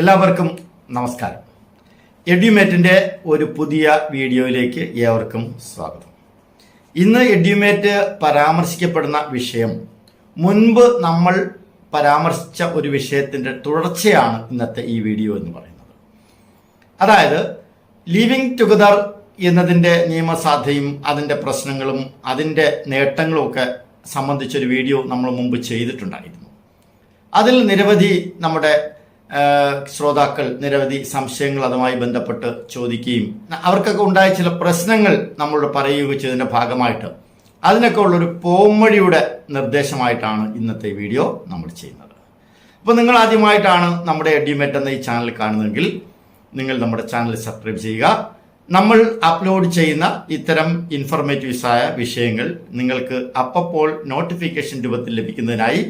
എല്ലാവർക്കും നമസ്കാരം. എഡ്യുമേറ്റിന്റെ ഒരു പുതിയ വീഡിയോയിലേക്ക് ഏവർക്കും സ്വാഗതം. ഇന്ന് എഡ്യൂമേറ്റ് പരാമർശിക്കപ്പെടുന്ന വിഷയം മുൻപ് നമ്മൾ പരാമർശിച്ച ഒരു വിഷയത്തിന്റെ തുടർച്ചയാണ് ഇന്നത്തെ ഈ വീഡിയോ എന്ന് പറയുന്നത്. അതായത് ലിവിങ് ടുഗദർ എന്നതിന്റെ നിയമസാധ്യയും അതിന്റെ പ്രശ്നങ്ങളും അതിന്റെ നേട്ടങ്ങളും ഒക്കെ സംബന്ധിച്ചൊരു വീഡിയോ നമ്മൾ മുമ്പ് ചെയ്തിട്ടുണ്ടായിരുന്നു. അതിൽ നിരവധി നമ്മുടെ ശ്രോതാക്കൾ നിരവധി സംശയങ്ങൾ അതുമായി ബന്ധപ്പെട്ട് ചോദിക്കുകയും അവർക്കൊക്കെ ഉണ്ടായ ചില പ്രശ്നങ്ങൾ നമ്മൾ പറയുകയും ചെയ്തതിന്റെ ഭാഗമായിട്ട് അതിനൊക്കെ ഉള്ളൊരു പോംവഴിയുടെ നിർദ്ദേശമായിട്ടാണ് ഇന്നത്തെ വീഡിയോ നമ്മൾ ചെയ്യുന്നത്. അപ്പോൾ നിങ്ങൾ ആദ്യമായിട്ടാണ് നമ്മുടെ എഡ്യൂമേറ്റ് എന്ന ഈ ചാനൽ കാണുന്നതെങ്കിൽ നിങ്ങൾ നമ്മുടെ ചാനൽ സബ്സ്ക്രൈബ് ചെയ്യുക. നമ്മൾ അപ്ലോഡ് ചെയ്യുന്ന ഇത്തരം ഇൻഫർമേറ്റീവ്സ് ആയ വിഷയങ്ങൾ നിങ്ങൾക്ക് അപ്പപ്പോൾ നോട്ടിഫിക്കേഷൻ രൂപത്തിൽ ലഭിക്കുന്നതിനായി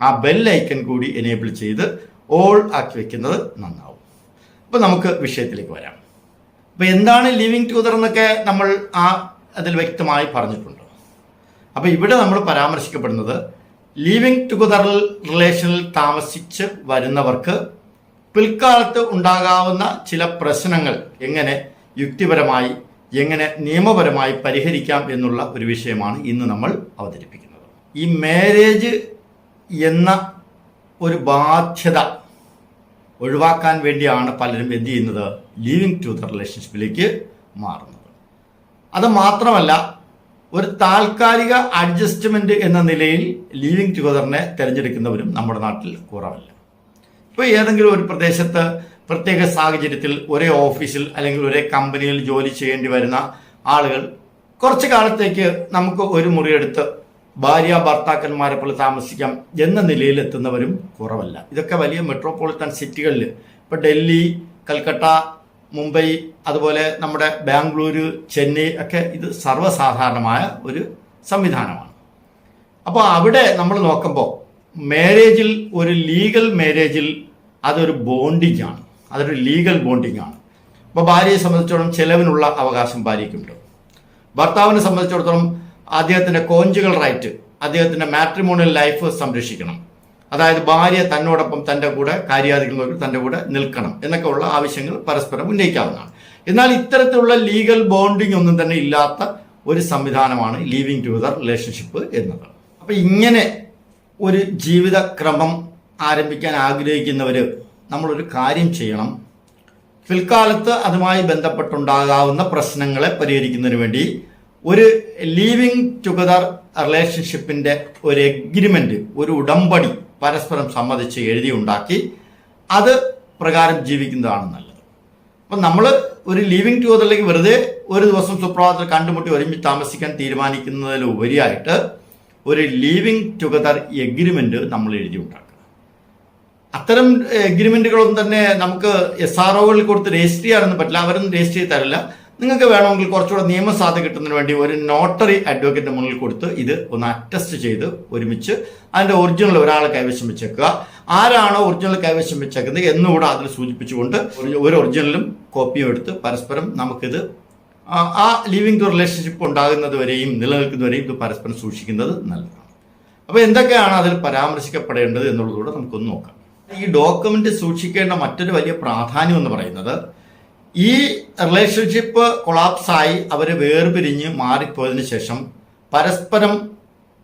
ആ ബെൽ ഐക്കൺ കൂടി എനേബിൾ ചെയ്ത് ഓൾ ആക്കി വെക്കുന്നത് നന്നാവും. അപ്പോൾ നമുക്ക് വിഷയത്തിലേക്ക് വരാം. അപ്പോൾ എന്താണ് ലിവിങ് ടുഗദർ എന്നൊക്കെ നമ്മൾ ആ അതിൽ വ്യക്തമായി പറഞ്ഞിട്ടുണ്ട്. അപ്പോൾ ഇവിടെ നമ്മൾ പരാമർശിക്കപ്പെടുന്നത് ലിവിങ് ടുഗദർ റിലേഷനിൽ താമസിച്ച് വരുന്നവർക്ക് പിൽക്കാലത്ത് ഉണ്ടാകാവുന്ന ചില പ്രശ്നങ്ങൾ എങ്ങനെ യുക്തിപരമായി എങ്ങനെ നിയമപരമായി പരിഹരിക്കാം എന്നുള്ള ഒരു വിഷയമാണ് ഇന്ന് നമ്മൾ അവതരിപ്പിക്കുന്നത്. ഈ മാരേജ് എന്ന ഒരു ബാധ്യത ഒഴിവാക്കാൻ വേണ്ടിയാണ് പലരും എന്ത് ചെയ്യുന്നത്? ലീവിങ് ടു ദ റിലേഷൻഷിപ്പിലേക്ക് മാറുന്നത്. അത് മാത്രമല്ല ഒരു താൽക്കാലിക അഡ്ജസ്റ്റ്മെന്റ് എന്ന നിലയിൽ ലീവിങ് ടുഗദറിനെ തിരഞ്ഞെടുക്കുന്നവരും നമ്മുടെ നാട്ടിൽ കുറവല്ല. ഇപ്പോൾ ഏതെങ്കിലും ഒരു പ്രദേശത്ത് പ്രത്യേക സാഹചര്യത്തിൽ ഒരേ ഓഫീസിൽ അല്ലെങ്കിൽ ഒരേ കമ്പനിയിൽ ജോലി ചെയ്യേണ്ടി വരുന്ന ആളുകൾ കുറച്ച് കാലത്തേക്ക് നമുക്ക് ഒരു മുറിയെടുത്ത് ഭാര്യ ഭർത്താക്കന്മാരെ പോലെ താമസിക്കാം എന്ന നിലയിൽ എത്തുന്നവരും കുറവല്ല. ഇതൊക്കെ വലിയ മെട്രോപൊളിറ്റൻ സിറ്റികളിൽ ഇപ്പോൾ ഡൽഹി കൽക്കട്ട മുംബൈ അതുപോലെ നമ്മുടെ ബാംഗ്ലൂർ ചെന്നൈ ഒക്കെ ഇത് സർവസാധാരണമായ ഒരു സംവിധാനമാണ്. അപ്പോൾ അവിടെ നമ്മൾ നോക്കുമ്പോൾ മാരേജിൽ ഒരു ലീഗൽ മാരേജിൽ അതൊരു ബോണ്ടിങ് ആണ് അതൊരു ലീഗൽ ബോണ്ടിങ് ആണ് അപ്പോൾ ഭാര്യയെ സംബന്ധിച്ചിടത്തോളം ചെലവിനുള്ള അവകാശം ഭാര്യയ്ക്കുണ്ട്. ഭർത്താവിനെ സംബന്ധിച്ചിടത്തോളം അദ്ദേഹത്തിന്റെ കോഞ്ചുകൾ റൈറ്റ് അദ്ദേഹത്തിന്റെ മാട്രിമോണിയൽ ലൈഫ് സംരക്ഷിക്കണം. അതായത് ഭാര്യ തന്നോടൊപ്പം തന്റെ കൂടെ കാര്യാധികൾ തന്റെ കൂടെ നിൽക്കണം എന്നൊക്കെ ഉള്ള ആവശ്യങ്ങൾ പരസ്പരം ഉന്നയിക്കാവുന്നതാണ്. എന്നാൽ ഇത്തരത്തിലുള്ള ലീഗൽ ബോണ്ടിങ് ഒന്നും തന്നെ ഇല്ലാത്ത ഒരു സംവിധാനമാണ് ലീവിങ് ടുഗദർ റിലേഷൻഷിപ്പ് എന്നത്. അപ്പൊ ഇങ്ങനെ ഒരു ജീവിതക്രമം ആരംഭിക്കാൻ ആഗ്രഹിക്കുന്നവർ നമ്മളൊരു കാര്യം ചെയ്യണം. പിൽക്കാലത്ത് അതുമായി ബന്ധപ്പെട്ടുണ്ടാകാവുന്ന പ്രശ്നങ്ങളെ പരിഹരിക്കുന്നതിന് വേണ്ടി ഒരു ലീവിങ് ടുഗദർ റിലേഷൻഷിപ്പിന്റെ ഒരു എഗ്രിമെന്റ് ഒരു ഉടമ്പടി പരസ്പരം സമ്മതിച്ച് എഴുതി ഉണ്ടാക്കി അത് പ്രകാരം ജീവിക്കുന്നതാണ് നല്ലത്. അപ്പം നമ്മൾ ഒരു ലീവിങ് ടുഗദറിലേക്ക് വെറുതെ ഒരു ദിവസം സുപ്രഭാതത്തിൽ കണ്ടുമുട്ടി ഒരുമിച്ച് താമസിക്കാൻ തീരുമാനിക്കുന്നതിലുപരിയായിട്ട് ഒരു ലീവിങ് ടുഗദർ എഗ്രിമെന്റ് നമ്മൾ എഴുതി ഉണ്ടാക്കുക അത്തരം എഗ്രിമെന്റുകളൊന്നും തന്നെ നമുക്ക് എസ് ആർ ഒകളിൽ കൊടുത്ത് രജിസ്റ്റർ ചെയ്യാനൊന്നും പറ്റില്ല. അവരൊന്നും രജിസ്റ്റർ ചെയ്ത് തരില്ല. നിങ്ങൾക്ക് വേണമെങ്കിൽ കുറച്ചുകൂടെ നിയമസാധ്യത കിട്ടുന്നതിന് വേണ്ടി ഒരു നോട്ടറി അഡ്വക്കേറ്റ് മുന്നിൽ കൊടുത്ത് ഇത് ഒന്ന് അറ്റസ്റ്റ് ചെയ്ത് ഒരുമിച്ച് അതിന്റെ ഒറിജിനൽ ഒരാൾ കൈവശം വെച്ചേക്കുക. ആരാണോ ഒറിജിനൽ കൈവശം വെച്ചേക്കുന്നത് എന്നുകൂടെ അതിൽ സൂചിപ്പിച്ചുകൊണ്ട് ഒരു- ഒറിജിനലും കോപ്പിയും എടുത്ത് പരസ്പരം നമുക്കിത് ആ ലിവിങ് ടു റിലേഷൻഷിപ്പ് ഉണ്ടാകുന്നത് വരെയും നിലനിൽക്കുന്നവരെയും ഇത് പരസ്പരം സൂക്ഷിക്കുന്നത് നല്ലതാണ്. അപ്പോൾ എന്തൊക്കെയാണ് അതിൽ പരാമർശിക്കപ്പെടേണ്ടത് എന്നുള്ളതുകൂടെ നമുക്കൊന്ന് നോക്കാം. ഈ ഡോക്യുമെന്റ് സൂക്ഷിക്കേണ്ട മറ്റൊരു വലിയ പ്രാധാന്യം എന്ന് പറയുന്നത് ഈ റിലേഷൻഷിപ്പ് കൊളാപ്സായി അവർ വേർപിരിഞ്ഞ് മാറിപ്പോയതിനു ശേഷം പരസ്പരം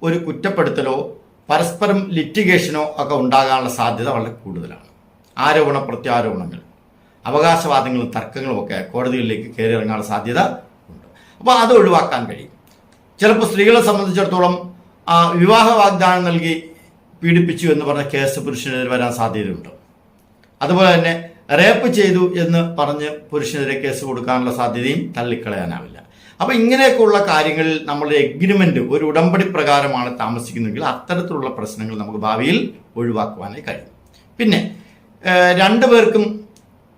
ഒരു കുറ്റപ്പെടുത്തലോ പരസ്പരം ലിറ്റിഗേഷനോ ഒക്കെ ഉണ്ടാകാനുള്ള സാധ്യത വളരെ കൂടുതലാണ്. ആരോപണ പ്രത്യാരോപണങ്ങൾ അവകാശവാദങ്ങളും തർക്കങ്ങളും ഒക്കെ കോടതികളിലേക്ക് കയറി ഇറങ്ങാനുള്ള സാധ്യത ഉണ്ട്. അപ്പോൾ അത് ഒഴിവാക്കാൻ കഴിയും. ചിലപ്പോൾ സ്ത്രീകളെ സംബന്ധിച്ചിടത്തോളം വിവാഹ വാഗ്ദാനം നൽകി പീഡിപ്പിച്ചു എന്ന് പറഞ്ഞ കേസ് പുരുഷനെതിരെ വരാൻ സാധ്യതയുണ്ട്. അതുപോലെ തന്നെ റേപ്പ് ചെയ്തു എന്ന് പറഞ്ഞ് പുരുഷനെതിരെ കേസ് കൊടുക്കാനുള്ള സാധ്യതയും തള്ളിക്കളയാനാവില്ല. അപ്പൊ ഇങ്ങനെയൊക്കെയുള്ള കാര്യങ്ങളിൽ നമ്മളുടെ എഗ്രിമെന്റ് ഒരു ഉടമ്പടി പ്രകാരമാണ് താമസിക്കുന്നതെങ്കിൽ അത്തരത്തിലുള്ള പ്രശ്നങ്ങൾ നമുക്ക് ഭാവിയിൽ ഒഴിവാക്കുവാനായി കഴിയും. പിന്നെ രണ്ടു രണ്ടുപേർക്കും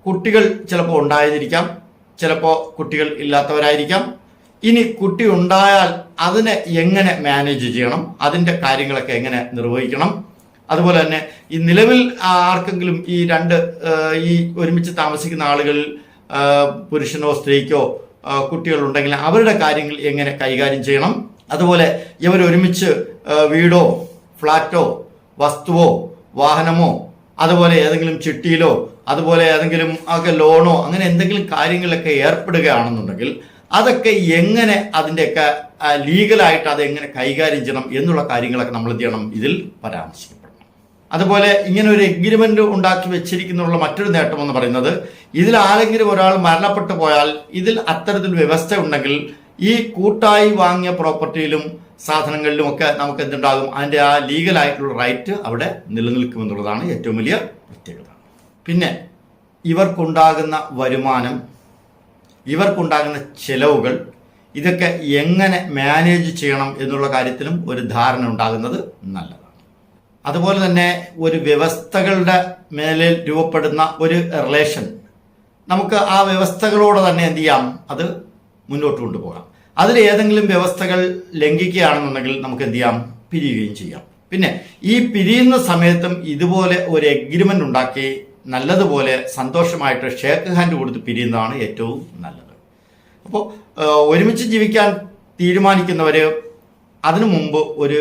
കുട്ടികൾ ചിലപ്പോൾ ഉണ്ടായിരിക്കാം ചിലപ്പോൾ കുട്ടികൾ ഇല്ലാത്തവരായിരിക്കാം. ഇനി കുട്ടി ഉണ്ടായാൽ അതിനെ എങ്ങനെ മാനേജ് ചെയ്യണം അതിന്റെ കാര്യങ്ങളൊക്കെ എങ്ങനെ നിർവഹിക്കണം അതുപോലെ തന്നെ ഈ നിലവിൽ ആർക്കെങ്കിലും ഈ രണ്ട് ഈ ഒരുമിച്ച് താമസിക്കുന്ന ആളുകൾ പുരുഷനോ സ്ത്രീക്കോ കുട്ടികളുണ്ടെങ്കിൽ അവരുടെ കാര്യങ്ങൾ എങ്ങനെ കൈകാര്യം ചെയ്യണം? അതുപോലെ ഇവർ ഒരുമിച്ച് വീടോ ഫ്ലാറ്റോ വസ്തുവോ വാഹനമോ അതുപോലെ ഏതെങ്കിലും ചിട്ടിയിലോ അതുപോലെ ഏതെങ്കിലും ഒക്കെ ലോണോ അങ്ങനെ എന്തെങ്കിലും കാര്യങ്ങളിലൊക്കെ ഏർപ്പെടുകയാണെന്നുണ്ടെങ്കിൽ അതൊക്കെ എങ്ങനെ അതിന്റെയൊക്കെ ലീഗലായിട്ട് അത് എങ്ങനെ കൈകാര്യം ചെയ്യണം എന്നുള്ള കാര്യങ്ങളൊക്കെ നമ്മൾ എന്ത് ചെയ്യണം ഇതിൽ പരാമർശിക്കപ്പെടണം അതുപോലെ ഇങ്ങനെ ഒരു എഗ്രിമെന്റ് ഉണ്ടാക്കി വെച്ചിരിക്കുന്നുള്ള മറ്റൊരു നേട്ടം എന്ന് പറയുന്നത് ഇതിൽ ആരെങ്കിലും ഒരാൾ മരണപ്പെട്ടു പോയാൽ ഇതിൽ അത്തരത്തിൽ വ്യവസ്ഥ ഉണ്ടെങ്കിൽ ഈ കൂട്ടായി വാങ്ങിയ പ്രോപ്പർട്ടിയിലും സാധനങ്ങളിലും ഒക്കെ നമുക്ക് എന്തുണ്ടാകും? അതിന്റെ ആ ലീഗലായിട്ടുള്ള റൈറ്റ് അവിടെ നിലനിൽക്കുമെന്നുള്ളതാണ് ഏറ്റവും വലിയ പ്രത്യേകത. പിന്നെ ഇവർക്കുണ്ടാകുന്ന വരുമാനം ഇവർക്കുണ്ടാകുന്ന ചെലവുകൾ ഇതൊക്കെ എങ്ങനെ മാനേജ് ചെയ്യണം എന്നുള്ള കാര്യത്തിലും ഒരു ധാരണ ഉണ്ടാകുന്നത് നല്ലതാണ്. അതുപോലെ തന്നെ ഒരു വ്യവസ്ഥകളുടെ മേലിൽ രൂപപ്പെടുന്ന ഒരു റിലേഷൻ നമുക്ക് ആ വ്യവസ്ഥകളോട് തന്നെ എന്ത് ചെയ്യാം? അത് മുന്നോട്ട് കൊണ്ടുപോകാം. അതിൽ ഏതെങ്കിലും വ്യവസ്ഥകൾ ലംഘിക്കുകയാണെന്നുണ്ടെങ്കിൽ നമുക്ക് എന്ത് ചെയ്യാം? പിരിയുകയും ചെയ്യാം. പിന്നെ ഈ പിരിയുന്ന സമയത്തും ഇതുപോലെ ഒരു എഗ്രിമെന്റ് ഉണ്ടാക്കി നല്ലതുപോലെ സന്തോഷമായിട്ട് ഷേക്ക് ഹാൻഡ് കൊടുത്ത് പിരിയുന്നതാണ് ഏറ്റവും നല്ലത്. അപ്പോൾ ഒരുമിച്ച് ജീവിക്കാൻ തീരുമാനിക്കുന്നവർ അതിനു മുമ്പ് ഒരു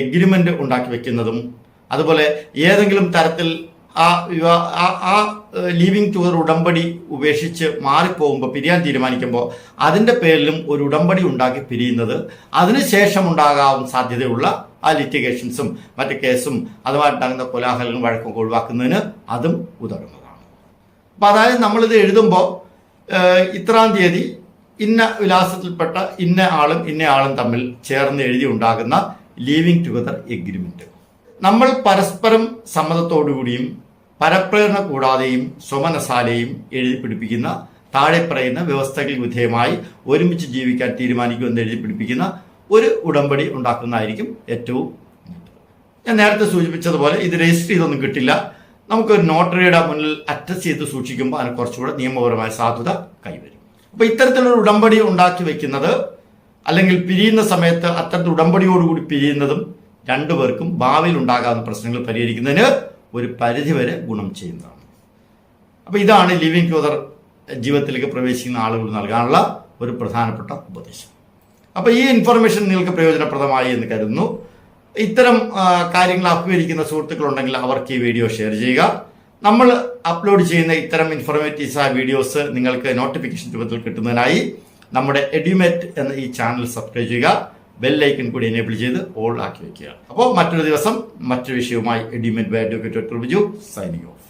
എഗ്രിമെന്റ് ഉണ്ടാക്കി വെക്കുന്നതും അതുപോലെ ഏതെങ്കിലും തരത്തിൽ ആ വിവാഹ ആ- ലീവിങ് ടുഗർ ഉടമ്പടി ഉപേക്ഷിച്ച് മാറിപ്പോകുമ്പോൾ പിരിയാൻ തീരുമാനിക്കുമ്പോൾ അതിന്റെ പേരിലും ഒരു ഉടമ്പടി ഉണ്ടാക്കി പിരിയുന്നത് അതിനുശേഷം ഉണ്ടാകാൻ സാധ്യതയുള്ള ആ ലിറ്റിഗേഷൻസും മറ്റ് കേസും അതുമായിട്ടുണ്ടാകുന്ന കോലാഹലങ്ങളും വഴക്കൊക്കെ ഒഴിവാക്കുന്നതിന് അതും ഉതകുന്നതാണ്. അപ്പം അതായത് നമ്മളിത് എഴുതുമ്പോൾ ഇത്രാം തീയതി ഇന്ന വിലാസത്തിൽപ്പെട്ട ഇന്ന ആളും ഇന്ന ആളും തമ്മിൽ ചേർന്ന് എഴുതി ഉണ്ടാകുന്ന ലീവിങ് ടുഗദർ എഗ്രിമെന്റ് നമ്മൾ പരസ്പരം സമ്മതത്തോടുകൂടിയും പരപ്രേരണ കൂടാതെയും സ്വമനസാലെയും എഴുതി പിടിപ്പിക്കുന്ന താഴെ പറയുന്ന വ്യവസ്ഥകൾ വിധേയമായി ഒരുമിച്ച് ജീവിക്കാൻ തീരുമാനിക്കുമെന്ന് എഴുതി പിടിപ്പിക്കുന്ന ഒരു ഉടമ്പടി ഉണ്ടാക്കുന്നതായിരിക്കും ഏറ്റവും ഞാൻ നേരത്തെ സൂചിപ്പിച്ചതുപോലെ ഇത് രജിസ്റ്റർ ചെയ്തൊന്നും കിട്ടില്ല. നമുക്കൊരു നോട്ടറിയുടെ മുന്നിൽ അറ്റസ്റ്റ് ചെയ്ത് സൂക്ഷിക്കുമ്പോൾ അതിന് കുറച്ചുകൂടെ നിയമപരമായ സാധുത കൈവരും. അപ്പോൾ ഇത്തരത്തിലൊരു ഉടമ്പടി ഉണ്ടാക്കി വെക്കുന്നത് അല്ലെങ്കിൽ പിരിയുന്ന സമയത്ത് അത്തരത്തിൽ ഉടമ്പടിയോടുകൂടി പിരിയുന്നതും രണ്ടുപേർക്കും ഭാവിയിൽ ഉണ്ടാകാവുന്ന പ്രശ്നങ്ങൾ പരിഹരിക്കുന്നതിന് ഒരു പരിധിവരെ ഗുണം ചെയ്യുന്നതാണ്. അപ്പോൾ ഇതാണ് ലിവിങ് ടുഗദർ ജീവിതത്തിലേക്ക് പ്രവേശിക്കുന്ന ആളുകൾ നൽകാനുള്ള ഒരു പ്രധാനപ്പെട്ട ഉപദേശം. അപ്പോൾ ഈ ഇൻഫർമേഷൻ നിങ്ങൾക്ക് പ്രയോജനപ്രദമായി എന്ന് കരുതുന്നു. ഇത്തരം കാര്യങ്ങൾ അഭിമുഖീകരിക്കുന്ന സുഹൃത്തുക്കളുണ്ടെങ്കിൽ അവർക്ക് ഈ വീഡിയോ ഷെയർ ചെയ്യുക. നമ്മൾ അപ്ലോഡ് ചെയ്യുന്ന ഇത്തരം ഇൻഫർമേറ്റീവ്സ് ആ വീഡിയോസ് നിങ്ങൾക്ക് നോട്ടിഫിക്കേഷൻ രൂപത്തിൽ കിട്ടുന്നതിനായി നമ്മുടെ എഡ്യൂമേറ്റ് എന്ന ഈ ചാനൽ സബ്സ്ക്രൈബ് ചെയ്യുക. ബെല്ലൈക്കൺ കൂടി എനേബിൾ ചെയ്ത് ഓൾ ആക്കി വെക്കുക. അപ്പോൾ മറ്റൊരു ദിവസം മറ്റൊരു വിഷയവുമായി Edumate by advocate Biju signing off